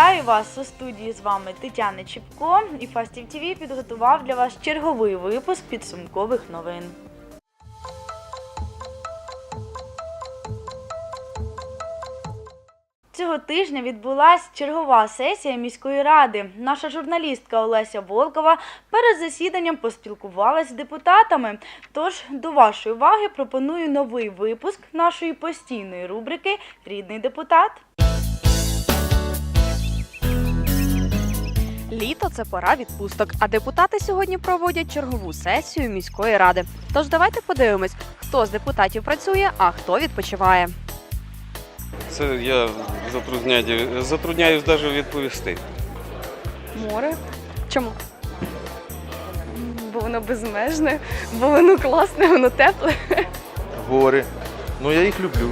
Вітаю вас у студії з вами Тетяна Чіпко і Фастів ТВ підготував для вас черговий випуск підсумкових новин. Цього тижня відбулася чергова сесія міської ради. Наша журналістка Олеся Волкова перед засіданням поспілкувалася з депутатами. Тож до вашої уваги пропоную новий випуск нашої постійної рубрики Рідний депутат. Літо це пора відпусток, а депутати сьогодні проводять чергову сесію міської ради. Тож давайте подивимось, хто з депутатів працює, а хто відпочиває. Це я затрудняю, затрудняюсь навіть відповісти. Море. Чому? бо воно безмежне, бо воно класне, воно тепле. Гори. Ну я їх люблю.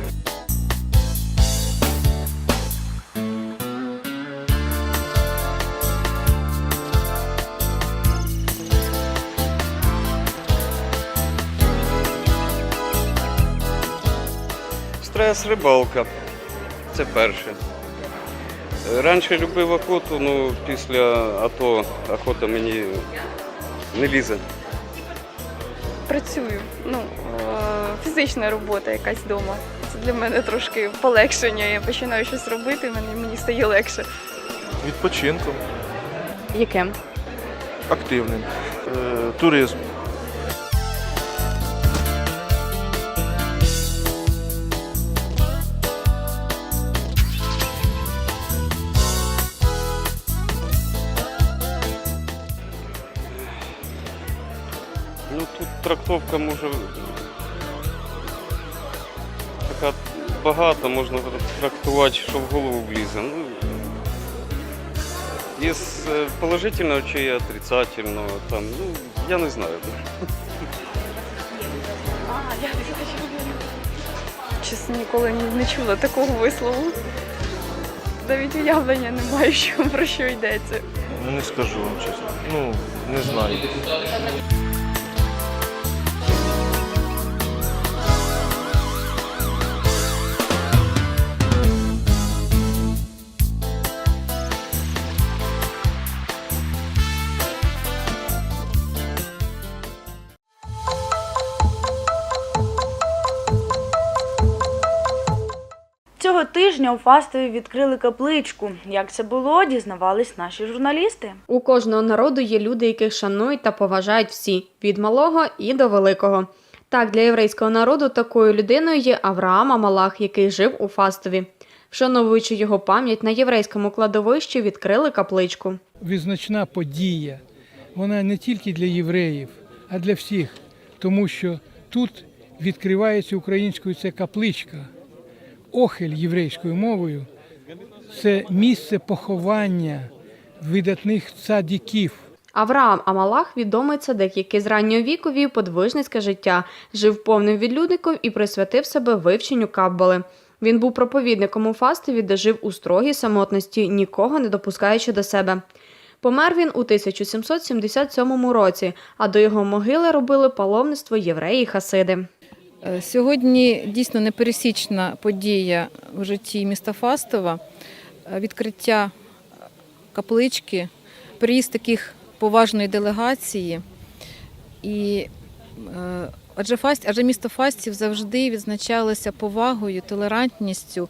Стрес, рибалка. Це перше. Раніше любив охоту, ну після АТО охота мені не лізе. Працюю. Ну, е, фізична робота якась вдома. Це для мене трошки полегшення. Я починаю щось робити, мені, мені стає легше. Відпочинком, Яким? активним. Е, туризм. Трактовка може така багата, можна трактувати, що в голову влізе. Ну, із е, положительного чи отрицательного, там, ну, я не знаю. Чесно, ніколи не, не чула такого вислову. Навіть уявлення не маю, що, про що йдеться. Не скажу вам чесно. Ну, не знаю. Цього тижня у Фастові відкрили капличку. Як це було, дізнавались наші журналісти. У кожного народу є люди, яких шанують та поважають всі від малого і до великого. Так, для єврейського народу такою людиною є Авраам Амалах, який жив у Фастові. Вшановуючи його пам'ять, на єврейському кладовищі відкрили капличку. визначна подія. Вона не тільки для євреїв, а для всіх, тому що тут відкривається українською це капличка. Охель єврейською мовою це місце поховання видатних цадіків. Авраам Амалах відомий цадик, який з раннього віку вів подвижницьке життя, жив повним відлюдником і присвятив себе вивченню каббали. Він був проповідником у Фастові, де жив у строгій самотності, нікого не допускаючи до себе. Помер він у 1777 році, а до його могили робили паломництво євреї хасиди. Е, Сьогодні дійсно непересічна подія в житті міста Фастова. Е, Відкриття каплички, приїзд таких поважної делегації. І, е, адже, Фаст, адже місто Фастів завжди відзначалося повагою, толерантністю,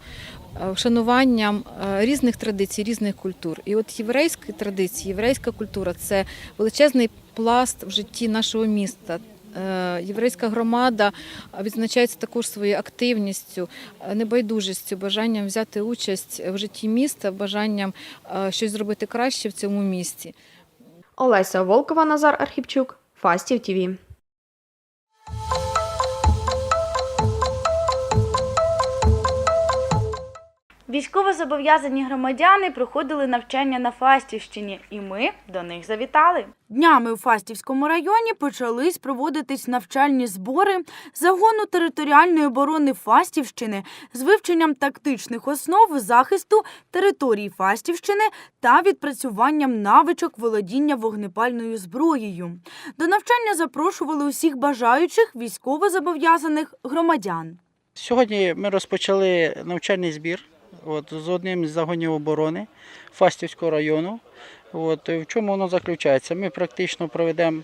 вшануванням різних традицій, різних культур. І от єврейські традиції, єврейська культура це величезний пласт в житті нашого міста. Е, Єврейська громада відзначається також своєю активністю, е, небайдужістю, бажанням взяти участь в житті міста, бажанням е, щось зробити краще в цьому місті. Олеся Волкова, Назар Архіпчук, Фастів ТІВІ. Військовозобов'язані громадяни проходили навчання на Фастівщині, і ми до них завітали. Днями у Фастівському районі почались проводитись навчальні збори загону територіальної оборони Фастівщини з вивченням тактичних основ захисту території Фастівщини та відпрацюванням навичок володіння вогнепальною зброєю. До навчання запрошували усіх бажаючих військовозобов'язаних громадян. Сьогодні ми розпочали навчальний збір от, з одним із загонів оборони Фастівського району. От, в чому воно заключається? Ми практично проведемо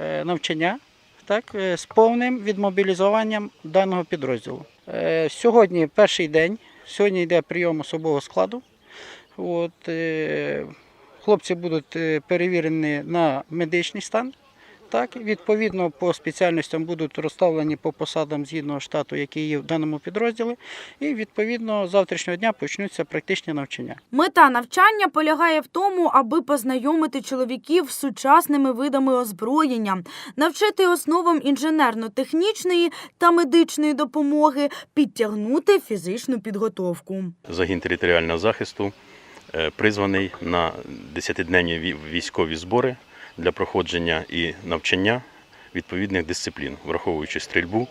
е, навчання так, е, з повним відмобілізуванням даного підрозділу. Е, Сьогодні перший день, сьогодні йде прийом особового складу. От, хлопці будуть перевірені на медичний стан. Так, відповідно, по спеціальностям будуть розставлені по посадам згідно штату, який є в даному підрозділі. І відповідно з завтрашнього дня почнуться практичні навчання. Мета навчання полягає в тому, аби познайомити чоловіків з сучасними видами озброєння, навчити основам інженерно-технічної та медичної допомоги, підтягнути фізичну підготовку. Загін територіального захисту е, призваний на 10-денні військові збори для проходження і навчання відповідних дисциплін, враховуючи стрільбу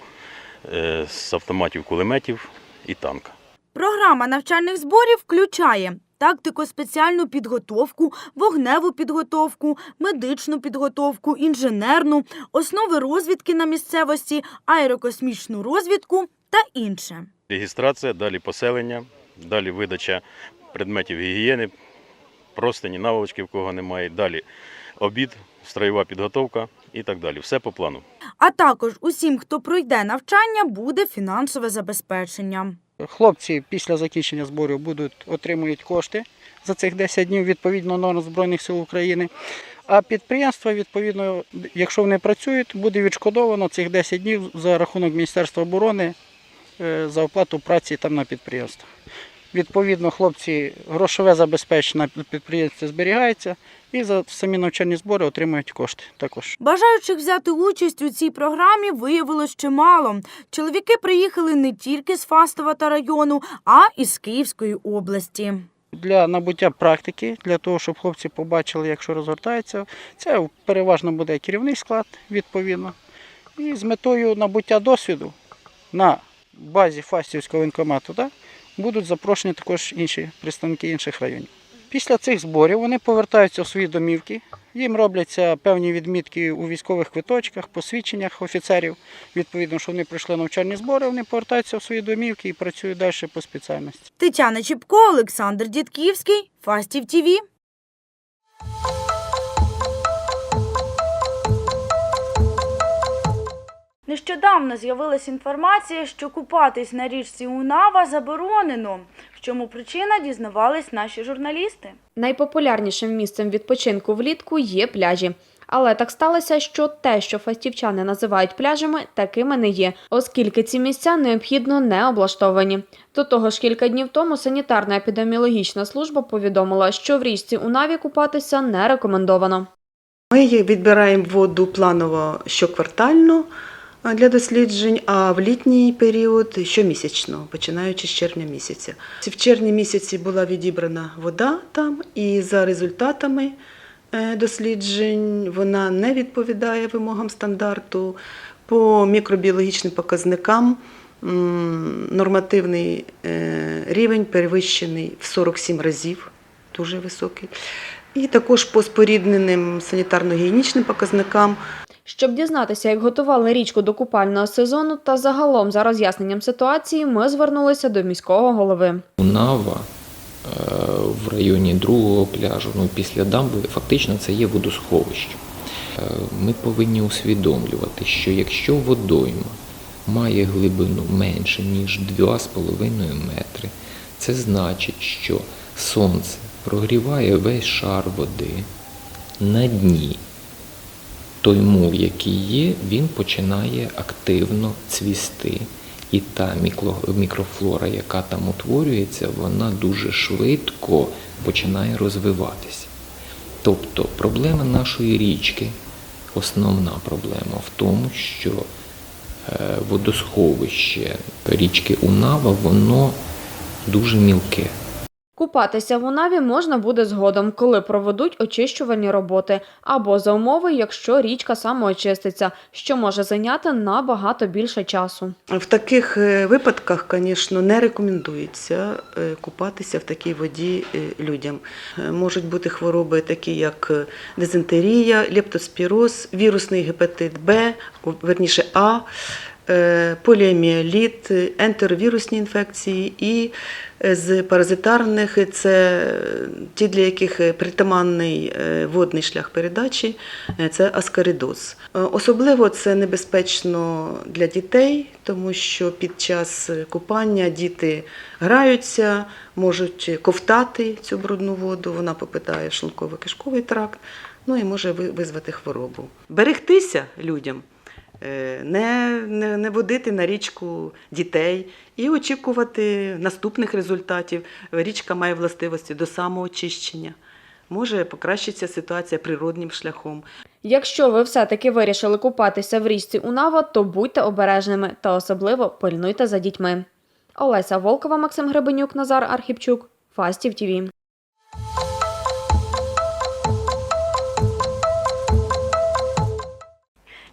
е, з автоматів, кулеметів і танка. Програма навчальних зборів включає тактико-спеціальну підготовку, вогневу підготовку, медичну підготовку, інженерну, основи розвідки на місцевості, аерокосмічну розвідку та інше. Регістрація, далі поселення, далі видача предметів гігієни, простині, наволочки, в кого немає, далі обід, строєва підготовка і так далі. Все по плану. А також усім, хто пройде навчання, буде фінансове забезпечення. Хлопці після закінчення зборів будуть отримують кошти за цих 10 днів відповідно норм Збройних сил України. А підприємства, відповідно, якщо вони працюють, буде відшкодовано цих 10 днів за рахунок Міністерства оборони е, за оплату праці там на підприємствах. Відповідно, хлопці грошове забезпечення на підприємстві зберігається і за самі навчальні збори отримують кошти також. Бажаючих взяти участь у цій програмі виявилось чимало. Чоловіки приїхали не тільки з Фастова та району, а і з Київської області. Для набуття практики, для того, щоб хлопці побачили, як що розгортається, це переважно буде керівний склад, відповідно. І з метою набуття досвіду на базі Фастівського воєнкомату да, будуть запрошені також інші представники інших районів. Після цих зборів вони повертаються в свої домівки, їм робляться певні відмітки у військових квиточках, посвідченнях офіцерів. Відповідно, що вони пройшли навчальні збори, вони повертаються в свої домівки і працюють далі по спеціальності. Тетяна Чіпко, Олександр Дідківський, Фастів ТІВІ. Нещодавно з'явилась інформація, що купатись на річці Унава заборонено. В чому причина дізнавались наші журналісти. Найпопулярнішим місцем відпочинку влітку є пляжі. Але так сталося, що те, що фастівчани називають пляжами, такими не є, оскільки ці місця необхідно не облаштовані. До того ж, кілька днів тому санітарна епідеміологічна служба повідомила, що в річці Унаві купатися не рекомендовано. Ми відбираємо воду планово щоквартально для досліджень, а в літній період щомісячно, починаючи з червня місяця. В червні місяці була відібрана вода там, і за результатами е, досліджень вона не відповідає вимогам стандарту. По мікробіологічним показникам нормативний е, рівень перевищений в 47 разів, дуже високий. І також по спорідненим санітарно-гігієнічним показникам Щоб дізнатися, як готували річку до купального сезону та загалом за роз'ясненням ситуації, ми звернулися до міського голови. Унава е, в районі другого пляжу, ну після дамби, фактично це є водосховище. Е, Ми повинні усвідомлювати, що якщо водойма має глибину менше, ніж 2,5 метри, це значить, що сонце прогріває весь шар води на дні. Той мул, який є, він починає активно цвісти. І та мікрофлора, яка там утворюється, вона дуже швидко починає розвиватися. Тобто проблема нашої річки, основна проблема в тому, що е, водосховище річки Унава, воно дуже мілке. Купатися в Унаві можна буде згодом, коли проведуть очищувальні роботи, або за умови, якщо річка самоочиститься, що може зайняти набагато більше часу. В таких е, випадках, звісно, не рекомендується е, купатися в такій воді е, людям. Можуть бути хвороби, такі як дизентерія, лептоспіроз, вірусний гепатит Б, верніше А, поліоміеліт, ентеровірусні інфекції і е, з паразитарних це ті, для яких е, притаманний е, водний шлях передачі, е, це аскаридоз. Е, Особливо це небезпечно для дітей, тому що під час купання діти граються, можуть ковтати цю брудну воду, вона попадає в шлунково-кишковий тракт, ну і може ви- визвати хворобу. Берегтися людям, е, не, не, не водити на річку дітей і очікувати наступних результатів. Річка має властивості до самоочищення. Може покращитися ситуація природнім шляхом. Якщо ви все-таки вирішили купатися в річці Унава, то будьте обережними та особливо пильнуйте за дітьми. Олеся Волкова, Максим Гребенюк, Назар Архіпчук, Фастів ТІВІ.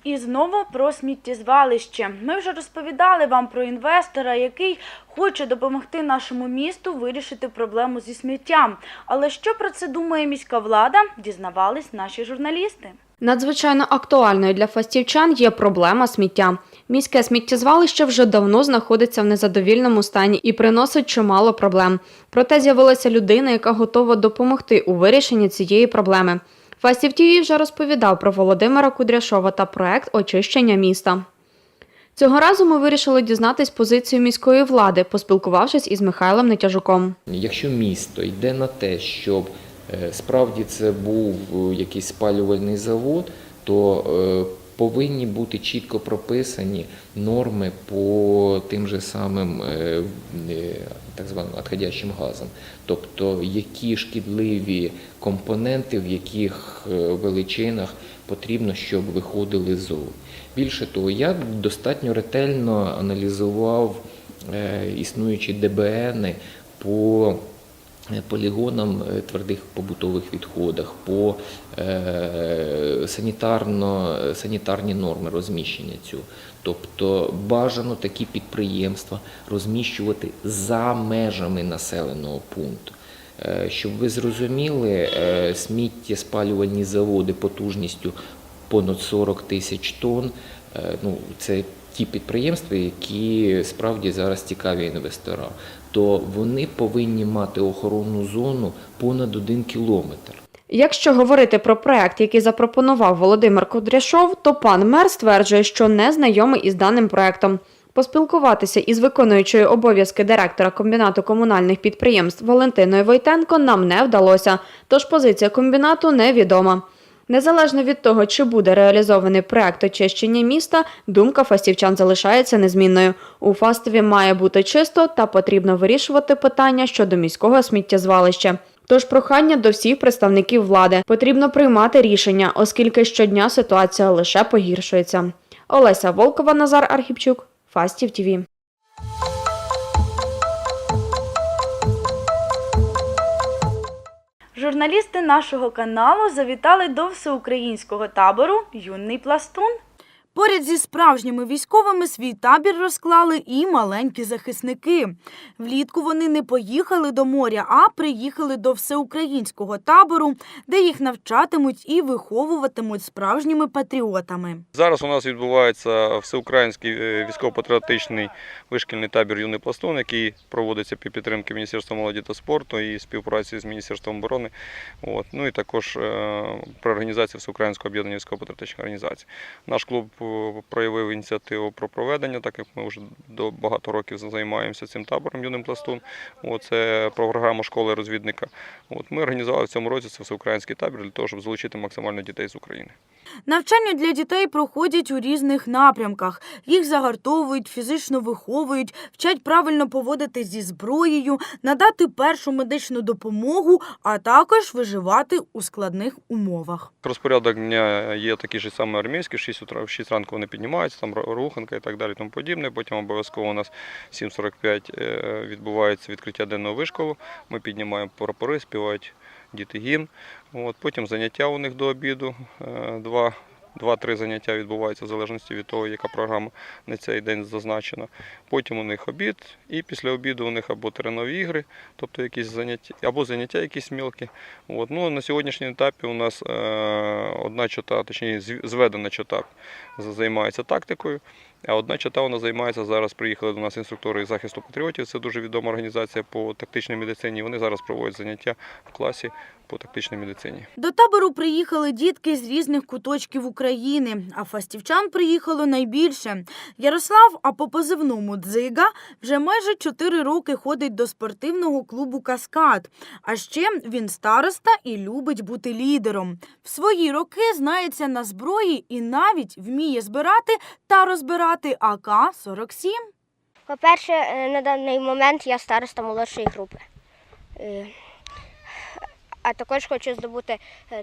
І знову про сміттєзвалище. Ми вже розповідали вам про інвестора, який хоче допомогти нашому місту вирішити проблему зі сміттям. Але що про це думає міська влада, дізнавались наші журналісти. Надзвичайно актуальною для фастівчан є проблема сміття. Міське сміттєзвалище вже давно знаходиться в незадовільному стані і приносить чимало проблем. Проте з'явилася людина, яка готова допомогти у вирішенні цієї проблеми. Фастів ТІВІ вже розповідав про Володимира Кудряшова та проект очищення міста. Цього разу ми вирішили дізнатись позицію міської влади, поспілкувавшись із Михайлом Нетяжуком. Якщо місто йде на те, щоб е, справді це був е, якийсь спалювальний завод, то е, повинні бути чітко прописані норми по тим же самим так званим відходящим газом, Тобто, які шкідливі компоненти, в яких е, величинах потрібно, щоб виходили з ЗОУ. Більше того, я достатньо ретельно аналізував е, існуючі ДБНи по полігонам е, твердих побутових відходах, по е, санітарні норми розміщення цього. Тобто бажано такі підприємства розміщувати за межами населеного пункту. Е, Щоб ви зрозуміли, е, сміттєспалювальні заводи потужністю понад 40 тисяч тонн. Е, Ну, це ті підприємства, які справді зараз цікаві інвесторам, то вони повинні мати охоронну зону понад один кілометр. Якщо говорити про проект, який запропонував Володимир Кудряшов, то пан мер стверджує, що не знайомий із даним проектом. Поспілкуватися із виконуючою обов'язки директора комбінату комунальних підприємств Валентиною Войтенко нам не вдалося, тож позиція комбінату невідома. Незалежно від того, чи буде реалізований проект очищення міста, думка фастівчан залишається незмінною. У фастові має бути чисто та потрібно вирішувати питання щодо міського сміттєзвалища. Тож прохання до всіх представників влади потрібно приймати рішення, оскільки щодня ситуація лише погіршується. Олеся Волкова, Назар Архіпчук, Фастів ТІВІ. Журналісти нашого каналу завітали до всеукраїнського табору Юний пластун. Поряд зі справжніми військовими свій табір розклали і маленькі захисники. Влітку вони не поїхали до моря, а приїхали до всеукраїнського табору, де їх навчатимуть і виховуватимуть справжніми патріотами. Зараз у нас відбувається всеукраїнський е, військово-патріотичний вишкільний табір Юний пластун, який проводиться під підтримки Міністерства молоді та спорту і співпраці з Міністерством оборони. От. Ну і також е, при організації Всеукраїнського об'єднання військово-патріотичних організацій. Наш клуб е, проявив ініціативу про проведення, так як ми вже до багато років займаємося цим табором Юним пластун. Це програма школи розвідника. От, ми організували в цьому році це всеукраїнський табір для того, щоб залучити максимально дітей з України. Навчання для дітей проходять у різних напрямках. Їх загартовують, фізично виховують, вчать правильно поводитись зі зброєю, надати першу медичну допомогу, а також виживати у складних умовах. Розпорядок дня є такий же самий армійський, в 6 утра, в 6 ранку вони піднімаються, там руханка і так далі, тому подібне. Потім обов'язково у нас в 7.45 е, відбувається відкриття денного вишколу. Ми піднімаємо прапори, співають діти гімн. От, потім заняття у них до обіду. е, Два Два-три заняття відбуваються в залежності від того, яка програма на цей день зазначена. Потім у них обід, і після обіду у них або теренові ігри, тобто якісь заняття, або заняття якісь мілкі. От. Ну, на сьогоднішній етапі у нас е, одна чота, точніше зведена чота, займається тактикою. А одна чата вона займається зараз. Приїхали до нас інструктори захисту патріотів. Це дуже відома організація по тактичній медицині. Вони зараз проводять заняття в класі по тактичній медицині. До табору приїхали дітки з різних куточків України, а фастівчан приїхало найбільше. Ярослав, а по позивному Дзига, вже майже 4 роки ходить до спортивного клубу Каскад. А ще він староста і любить бути лідером. В свої роки знається на зброї і навіть вміє збирати та розбирати АК-47. По-перше, е, на даний момент я староста молодшої групи. Е, А також хочу здобути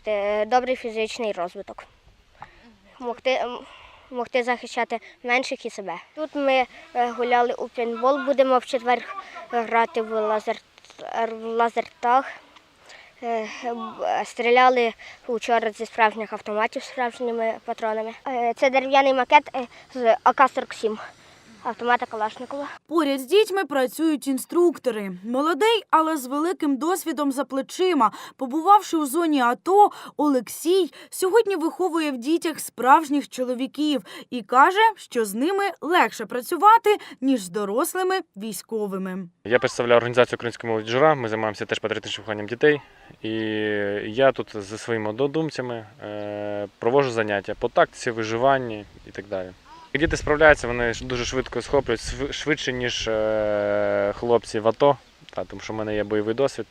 е, добрий фізичний розвиток. Могти, могти захищати менших і себе. Тут ми гуляли у пейнтбол, будемо в четвер грати в, лазер, в лазертаг. Е, б- Стріляли вчора зі справжніх автоматів з справжніми патронами. Е, Це дерев'яний макет е, з АК-47 автомата Калашникова. Поряд з дітьми працюють інструктори. Молодий, але з великим досвідом за плечима. Побувавши у зоні АТО, Олексій сьогодні виховує в дітях справжніх чоловіків і каже, що з ними легше працювати, ніж з дорослими військовими. Я представляю організацію Української молоді жура. Ми займаємося теж патріотичним вихованням дітей. І я тут зі своїми однодумцями е, проводжу заняття по тактиці, виживанні і так далі. Діти справляються, вони дуже швидко схоплюють, швидше, ніж е, хлопці в АТО, тому що в мене є бойовий досвід.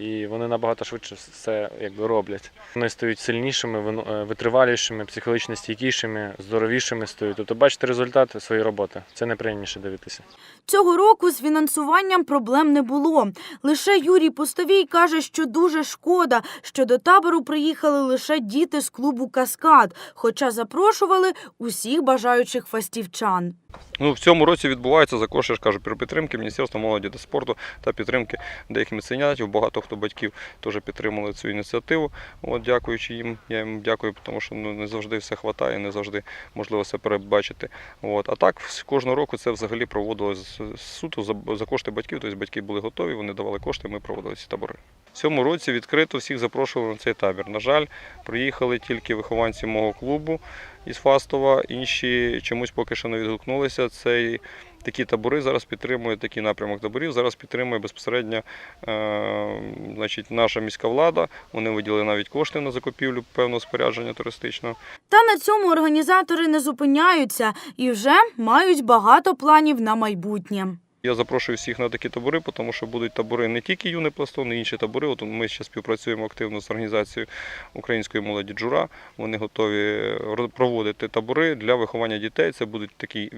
І вони набагато швидше все якби роблять. Вони стають сильнішими, е, витривалішими, психологічно стійкішими, здоровішими стають. Тобто бачите результат своєї роботи. Це найприємніше дивитися. Цього року з фінансуванням проблем не було. Лише Юрій Постовій каже, що дуже шкода, що до табору приїхали лише діти з клубу Каскад, хоча запрошували усіх бажаючих фастівчан. Ну, в цьому році відбувається за кошти, ж кажу, підтримки Міністерства молоді та спорту та підтримки деяких меценатів. Багато хто батьків теж підтримали цю ініціативу. От, дякуючи їм, я їм дякую, тому що ну, не завжди все вистачає, не завжди можливо все передбачити. От. А так кожного року це взагалі проводилось суто за, за кошти батьків. Тобто батьки були готові, вони давали кошти, ми проводили ці табори. Цьому році відкрито всіх запрошували на цей табір. На жаль, приїхали тільки вихованці мого клубу із Фастова, інші чомусь поки що не відгукнулися. Цей такі табори зараз підтримує такий напрямок таборів. Зараз підтримує безпосередньо е, значить, наша міська влада. Вони виділили навіть кошти на закупівлю певного спорядження туристичного. Та на цьому організатори не зупиняються і вже мають багато планів на майбутнє. Я запрошую всіх на такі табори, тому що будуть табори не тільки юний пластун, і інші табори. От ми ще співпрацюємо активно з організацією української молоді Джура. Вони готові проводити табори для виховання дітей. Це будуть такі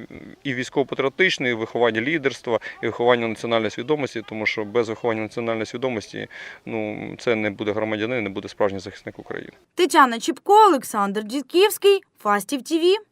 і військово-патріотичні, і виховання лідерства, і виховання національної свідомості, тому що без виховання національної свідомості ну це не буде громадянин, не буде справжній захисник України. Тетяна Чіпко, Олександр Дідківський, Фастів ТІВІ.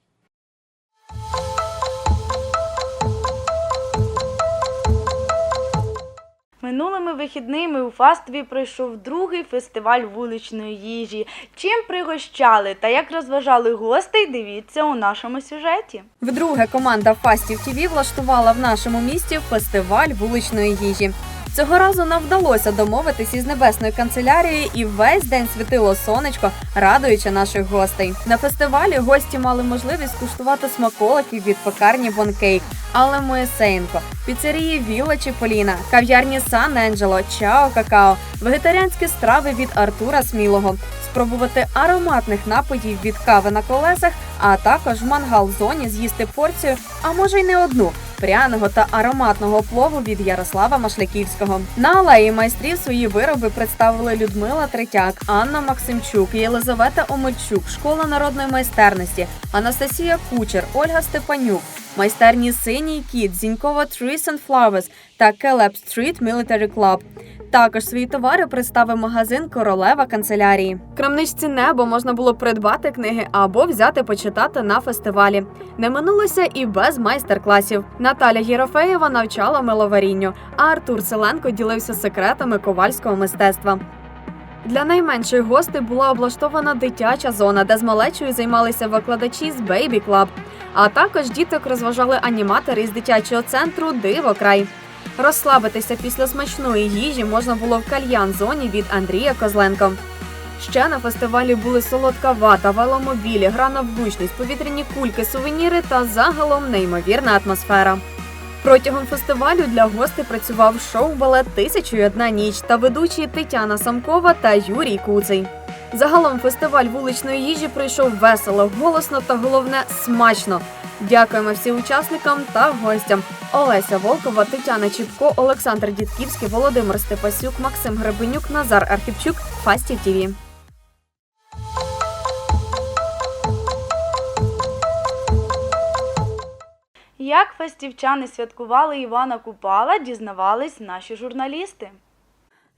Минулими вихідними у Фастові пройшов другий фестиваль вуличної їжі. Чим пригощали та як розважали гостей, дивіться у нашому сюжеті. Вдруге команда Фастів ТІВІ влаштувала в нашому місті фестиваль вуличної їжі. Цього разу нам вдалося домовитись із небесною канцелярією, і весь день світило сонечко, радуючи наших гостей. На фестивалі гості мали можливість куштувати смаколики від пекарні Бонкейк, Алли Моєсеєнко, піцерії Вілла Чіполіна, кав'ярні Сан Енджело, Чао Какао, вегетаріанські страви від Артура Смілого, спробувати ароматних напоїв від кави на колесах, а також в мангал-зоні з'їсти порцію, а може й не одну пряного та ароматного плову від Ярослава Машляківського. На алеї майстрів свої вироби представили Людмила Третяк, Анна Максимчук, Єлизавета Омельчук, школа народної майстерності, Анастасія Кучер, Ольга Степанюк. Майстерні Синій кіт, Зінькова Trees and Flowers та Келеп Street Military Club. Також свої товари представив магазин Королева канцелярії. В крамничці небо можна було придбати книги або взяти почитати на фестивалі. Не минулося і без майстер-класів. Наталя Єрофеєва навчала миловарінню, а Артур Селенко ділився секретами ковальського мистецтва. Для найменших гостей була облаштована дитяча зона, де з малечою займалися викладачі з Baby Club. А також діток розважали аніматори з дитячого центру Диво край. Розслабитися після смачної їжі можна було в кальян-зоні від Андрія Козленко. Ще на фестивалі були солодка вата, веломобілі, гра на влучність, повітряні кульки, сувеніри та загалом неймовірна атмосфера. Протягом фестивалю для гостей працював шоу-балет «Тисячу і одна ніч та ведучі Тетяна Самкова та Юрій Куций. Загалом фестиваль вуличної їжі пройшов весело, голосно та головне смачно. Дякуємо всім учасникам та гостям. Олеся Волкова, Тетяна Чіпко, Олександр Дідківський, Володимир Степасюк, Максим Гребенюк, Назар Архіпчук, Фастів ТІВІ. Як фестівчани святкували Івана Купала, дізнавались наші журналісти.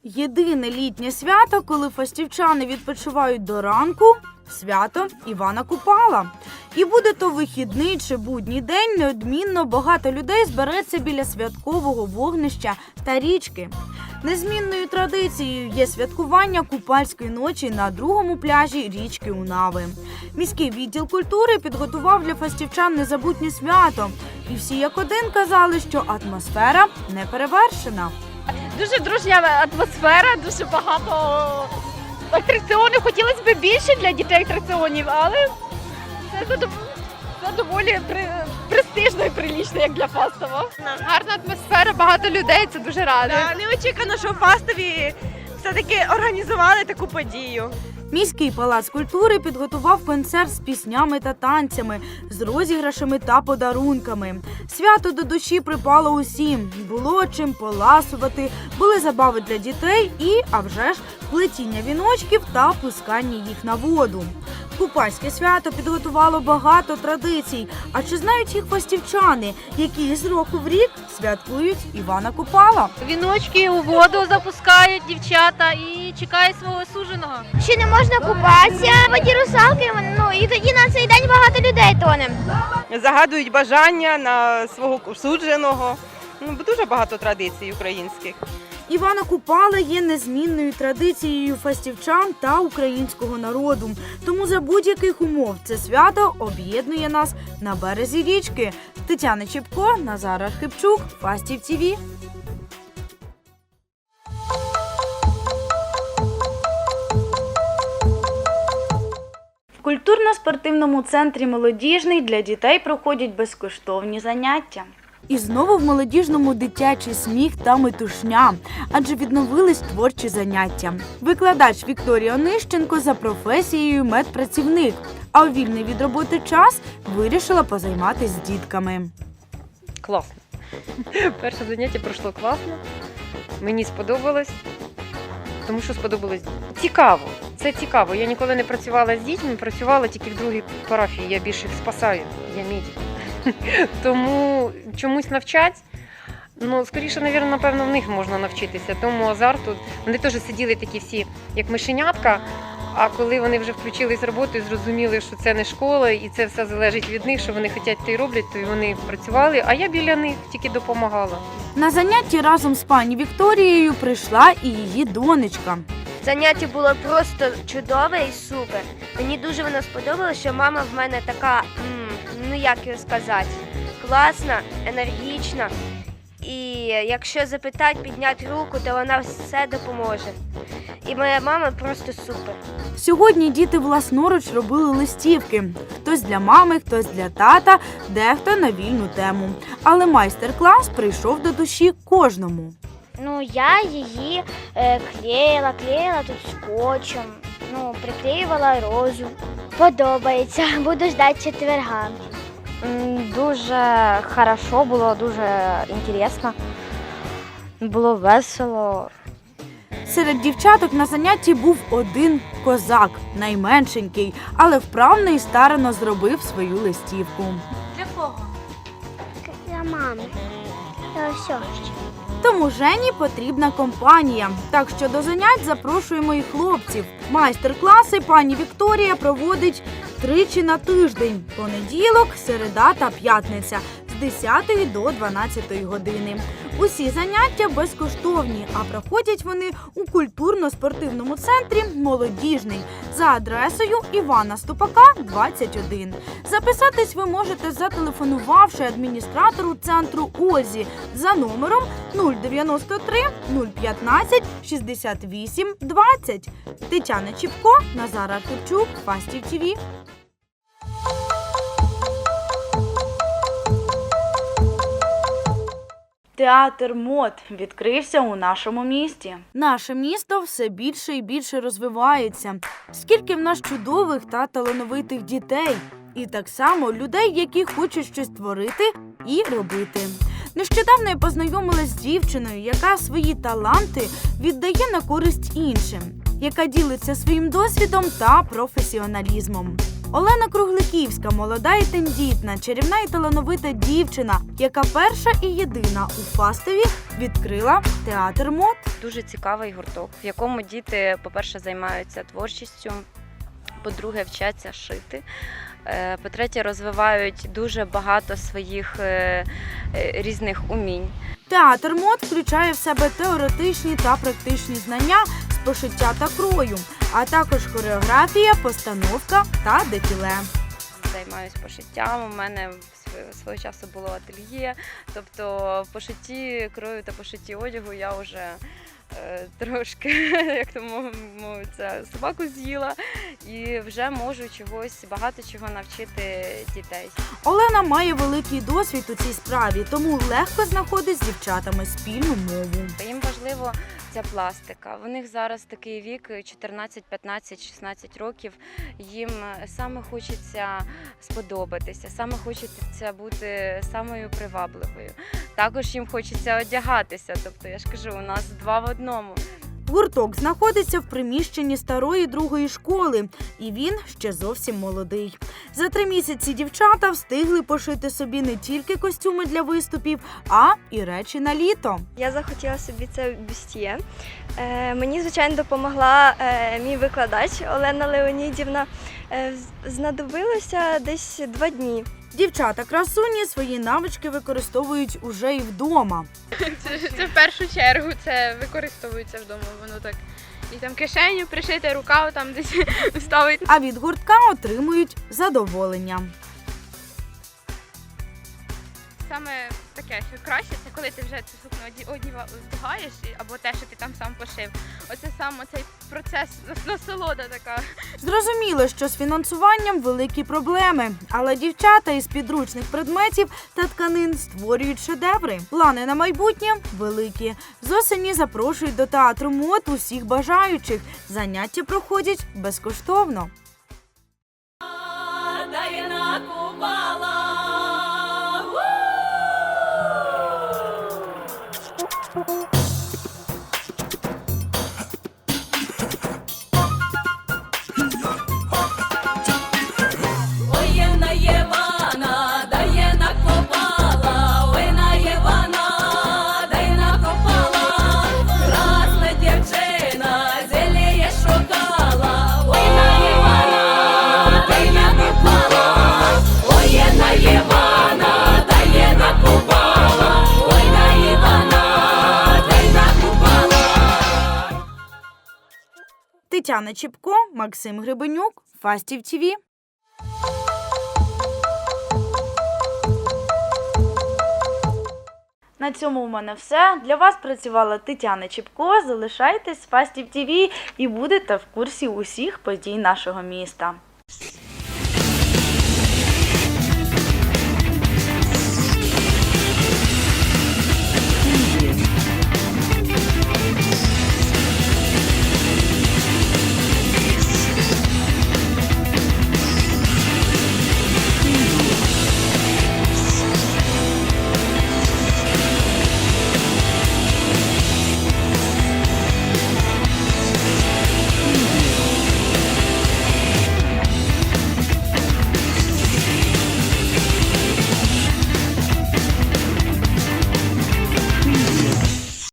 Єдине літнє свято, коли фестівчани відпочивають до ранку свято Івана Купала. І буде то вихідний чи будній день, неодмінно багато людей збереться біля святкового вогнища та річки. Незмінною традицією є святкування купальської ночі на другому пляжі річки Унави. Міський відділ культури підготував для фестівчан незабутнє свято, і всі як один казали, що атмосфера не перевершена. Дуже дружня атмосфера, дуже багато атракціонів. Хотілося б більше для дітей атракціонів, але це доволі престижно і прилічно, як для фастова. Гарна атмосфера, багато людей, це дуже радує. Неочікано, що в Фастові все-таки організували таку подію. Міський палац культури підготував концерт з піснями та танцями, з розіграшами та подарунками. Свято до душі припало усім. Було чим поласувати, були забави для дітей і, а вже ж, плетіння віночків та пускання їх на воду. Купальське свято підготувало багато традицій. А чи знають їх фастівчани, які з року в рік святкують Івана Купала? Віночки у воду запускають дівчата і чекають свого суженого. Ще не можна купатися, в воді русалки, ну і тоді на цей день багато людей тоне. Загадують бажання на свого судженого. Ну, дуже багато традицій українських. Івана Купала є незмінною традицією фастівчан та українського народу. Тому за будь-яких умов це свято об'єднує нас на березі річки. Тетяна Чепко, Назар Архипчук, Фастів ТІВІ. В культурно-спортивному центрі молодіжний для дітей проходять безкоштовні заняття. І знову в молодіжному дитячий сміх та метушня, адже відновились творчі заняття. Викладач Вікторія Онищенко за професією медпрацівник, а у вільний від роботи час вирішила позайматися з дітками. Класно. Перше заняття пройшло класно. Мені сподобалось, тому що сподобалось цікаво. Це цікаво. Я ніколи не працювала з дітьми, працювала тільки в другій парафії. Я більше їх спасаю. Я медик. Тому чомусь навчать. Ну, скоріше, навірно, напевно, в них можна навчитися. Тому азарту. Вони теж сиділи такі всі, як мишенятка. А коли вони вже включились з роботою, зрозуміли, що це не школа, і це все залежить від них, що вони хочуть, то й роблять, то й вони працювали. А я біля них тільки допомагала. На занятті разом з пані Вікторією прийшла і її донечка. Заняття було просто чудове і супер. Мені дуже воно сподобалося, що мама в мене така, м, ну як його сказати, класна, енергічна. І якщо запитати, підняти руку, то вона все допоможе. І моя мама просто супер. Сьогодні діти власноруч робили листівки. Хтось для мами, хтось для тата, дехто на вільну тему. Але майстер-клас прийшов до душі кожному. Ну, я її е, клеїла, клеїла тут скотчем, ну, приклеювала розу. Подобається, буду ждати четверга. Дуже хорошо було, дуже інтересно. Було весело. Серед дівчаток на занятті був один козак, найменшенький, але вправно і старано зробив свою листівку. Для кого? Для мами. Для всього. Тому Жені потрібна компанія. Так що до занять запрошуємо і хлопців. Майстер-класи пані Вікторія проводить тричі на тиждень: понеділок, середа та п'ятниця 10 до 12 години. Усі заняття безкоштовні, а проходять вони у культурно-спортивному центрі Молодіжний за адресою Івана Ступака, 21. Записатись ви можете зателефонувавши адміністратору центру Озі за номером 093 015 68 20. Тетяна Чіпко, Назар Артурчук, Фастів ТІВІ. Театр мод відкрився у нашому місті. Наше місто все більше і більше розвивається. Скільки в нас чудових та талановитих дітей, і так само людей, які хочуть щось творити і робити. Нещодавно я познайомилась з дівчиною, яка свої таланти віддає на користь іншим, яка ділиться своїм досвідом та професіоналізмом. Олена Кругликівська, молода і тендітна, чарівна і талановита дівчина, яка перша і єдина у Фастові відкрила театр мод. дуже цікавий гурток, в якому діти, по-перше, займаються творчістю, по-друге, вчаться шити. е, По-третє, розвивають дуже багато своїх е, е, різних умінь. Театр мод включає в себе теоретичні та практичні знання з пошиття та крою, а також хореографія, постановка та дефіле. Займаюсь пошиттям. У мене св- свого часу було ательє. Тобто в пошитті крою та пошитті одягу я вже е, трошки, як то мовиться, собаку з'їла і вже можу чогось багато чого навчити дітей. Олена має великий досвід у цій справі, тому легко знаходить з дівчатами спільну мову. Їм важливо ця пластика. У них зараз такий вік 14, 15, 16 років. Їм е, саме хочеться сподобатися, саме хочеться бути самою привабливою. Також їм хочеться одягатися. Тобто, я ж кажу, у нас два в одному. Гурток знаходиться в приміщенні старої другої школи, і він ще зовсім молодий. За три місяці дівчата встигли пошити собі не тільки костюми для виступів, а і речі на літо. Я захотіла собі це бюстіє. Е, мені, звичайно, допомогла е, мій викладач Олена Леонідівна. Е, знадобилося десь два дні. Дівчата красуні свої навички використовують уже і вдома. Це, це в першу чергу це використовується вдома. Воно так і там кишеню пришити, рукав там десь вставити. А від гуртка отримують задоволення. Саме таке, що краще, це коли ти вже цю сукню оді- одіва- одягаєш, або те, що ти там сам пошив. Оце саме цей процес насолода така. Зрозуміло, що з фінансуванням великі проблеми, але дівчата із підручних предметів та тканин створюють шедеври. Плани на майбутнє великі. З осені запрошують до театру мод усіх бажаючих. Заняття проходять безкоштовно. Тетяна Чіпко, Максим Грибенюк, Фастів ТІВІ. На цьому у мене все. Для вас працювала Тетяна Чіпко. Залишайтесь Фастів ТІВІ і будете в курсі усіх подій нашого міста.